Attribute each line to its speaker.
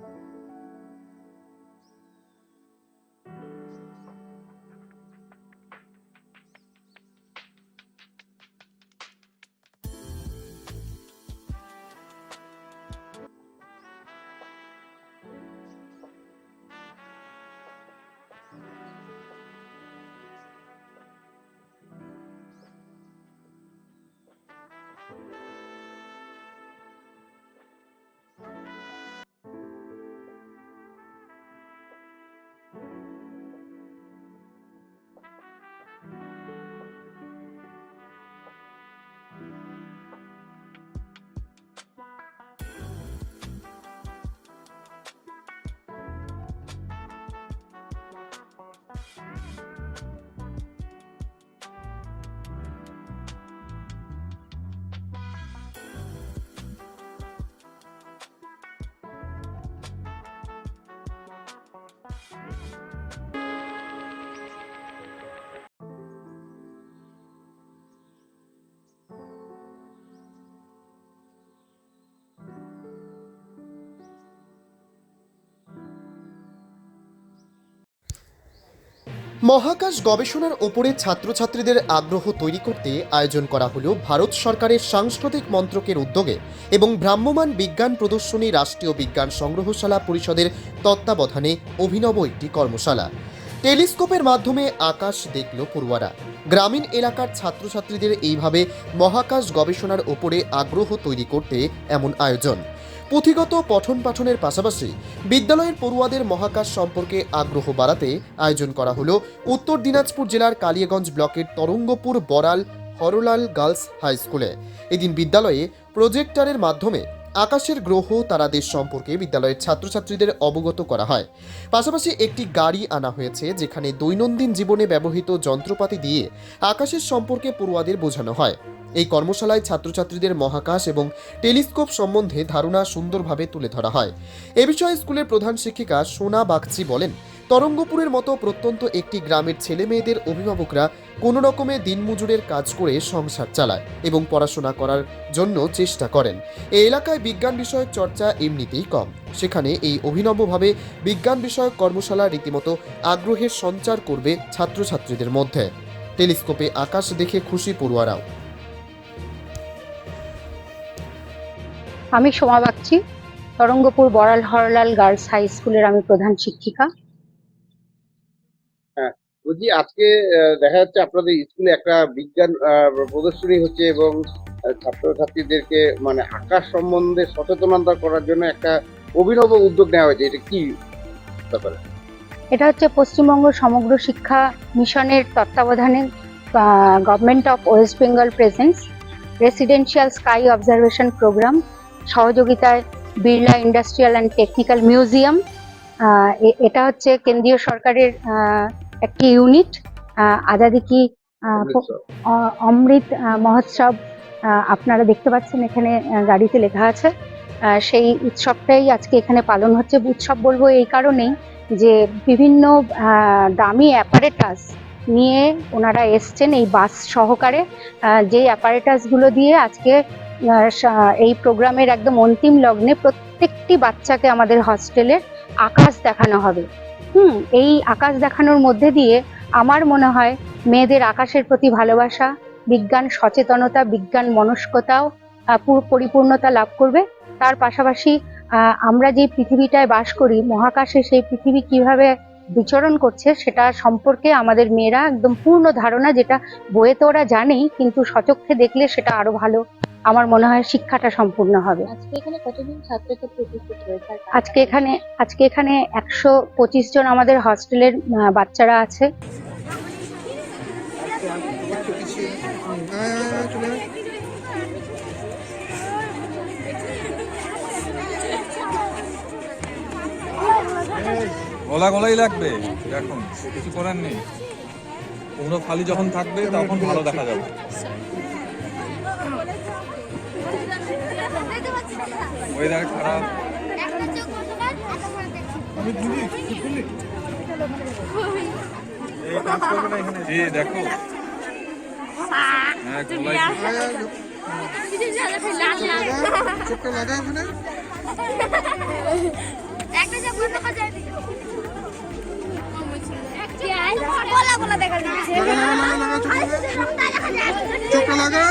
Speaker 1: Bye. মহাকাশ গবেষণার ওপরে ছাত্রছাত্রীদের আগ্রহ তৈরি করতে আয়োজন করা হলো ভারত সরকারের সাংস্কৃতিক মন্ত্রকের উদ্যোগে এবং ভ্রাম্যমাণ বিজ্ঞান প্রদর্শনী রাষ্ট্রীয় বিজ্ঞান সংগ্রহশালা পরিষদের তত্ত্বাবধানে অভিনব একটি কর্মশালা। টেলিস্কোপের মাধ্যমে আকাশ দেখল পড়ুয়ারা। গ্রামীণ এলাকার ছাত্রছাত্রীদের এইভাবে মহাকাশ গবেষণার ওপরে আগ্রহ তৈরি করতে এমন আয়োজন। পুঁথিগত পঠন পাঠনের পাশাপাশি বিদ্যালয়ের পড়ুয়াদের মহাকাশ সম্পর্কে আগ্রহ বাড়াতে আয়োজন করা হলো উত্তর দিনাজপুর জেলার কালিয়াগঞ্জ ব্লকের তরঙ্গপুর বড়াল হরলাল গার্লস হাই স্কুলে। এদিন বিদ্যালয়ে প্রজেক্টরের মাধ্যমে আকাশের গ্রহ তারাদের সম্পর্কে বিদ্যালয়ের ছাত্রছাত্রীদের অবগত করা হয়। পাশাপাশি একটি গাড়ি আনা হয়েছে, যেখানে দৈনন্দিন জীবনে ব্যবহৃত যন্ত্রপাতি দিয়ে আকাশের সম্পর্কে পড়ুয়াদের বোঝানো হয়। এই কর্মশালায় ছাত্রছাত্রীদের মহাকাশ এবং টেলিস্কোপ সম্বন্ধে ধারণা সুন্দরভাবে তুলে ধরা হয়। এ বিষয়ে স্কুলের প্রধান শিক্ষিকা সোনা বাগচি বলেন, তরঙ্গপুরের মতো প্রত্যন্ত একটি গ্রামের ছেলে মেয়েদের অভিভাবকরা কোনো রকমে দিনমজুরের কাজ করে সংসার চালায় এবং পড়াশোনা করার জন্য চেষ্টা করেন। এই এলাকায় বিজ্ঞান বিষয়ক চর্চা এমনিতেই কম। সেখানে এই অভিনবভাবে বিজ্ঞান বিষয়ক কর্মশালা রীতিমতো আগ্রহের সঞ্চার করবে ছাত্রছাত্রীদের মধ্যে। টেলিস্কোপে আকাশ দেখে খুশি পড়ুয়ারাও।
Speaker 2: আমি সোমা বাগচি তরঙ্গপুর বড়াল হরলাল গার্লস হাই স্কুলের আমি প্রধান শিক্ষিকা।
Speaker 3: বলছি আজকে দেখা যাচ্ছে আপনাদের স্কুলে একটা বিজ্ঞান প্রদর্শনী হচ্ছে এবং ছাত্রছাত্রীদেরকে মানে আকাশ সম্বন্ধে সচেতনতা করার জন্য একটা অভিনব উদ্যোগ নেওয়া হয়েছে। এটা কি ব্যাপারে?
Speaker 2: এটা হচ্ছে পশ্চিমবঙ্গ সমগ্র শিক্ষা মিশনের তত্ত্বাবধানে government of West Bengal presents residential sky observation programme সহযোগিতায় Birla industrial and technical museum. এটা হচ্ছে কেন্দ্রীয় সরকারের একটি ইউনিট। আজাদি কি অমৃত মহোৎসব আপনারা দেখতে পাচ্ছেন এখানে গাড়িতে লেখা আছে। সেই উৎসবটাই আজকে এখানে পালন হচ্ছে। উৎসব বলব এই কারণেই যে বিভিন্ন দামি অ্যাপারেটাস নিয়ে ওনারা এসছেন এই বাস সহকারে। যেই অ্যাপারেটাসগুলো দিয়ে আজকে এই প্রোগ্রামের একদম অন্তিম লগ্নে প্রত্যেকটি বাচ্চাকে আমাদের হস্টেলে আকাশ দেখানো হবে। হুম, এই আকাশ দেখানোর মধ্যে দিয়ে আমার মনে হয় মেয়েদের আকাশের প্রতি ভালোবাসা, বিজ্ঞান সচেতনতা, বিজ্ঞান মনস্কতাও পরিপূর্ণতা লাভ করবে। তার পাশাপাশি আমরা যে পৃথিবীটায় বাস করি, মহাকাশে সেই পৃথিবী কীভাবে বিচরণ করছে সেটা সম্পর্কে আমাদের মেয়েরা একদম পূর্ণ ধারণা যেটা বইয়ে তো ওরা জানেই, কিন্তু সচক্ষে দেখলে সেটা আরও ভালো আমার মনে হয় শিক্ষাটা সম্পূর্ণ হবে।
Speaker 4: আজকে এখানে?
Speaker 2: আজকে এখানে একশো পঁচিশ জন আমাদের হস্টেলের বাচ্চারা আছে।
Speaker 5: গলা গলাই লাগবে এখন কিছু করার নেই। পুরো খালি যখন থাকবে তখন ভালো দেখা যাবে। ওয়েদার খারাপ। দেখো। হ্যাঁ গোলাই
Speaker 6: একটা যা বন্ধ করা যায় বলা বলা দেখা যাচ্ছে চোখটা। লাগা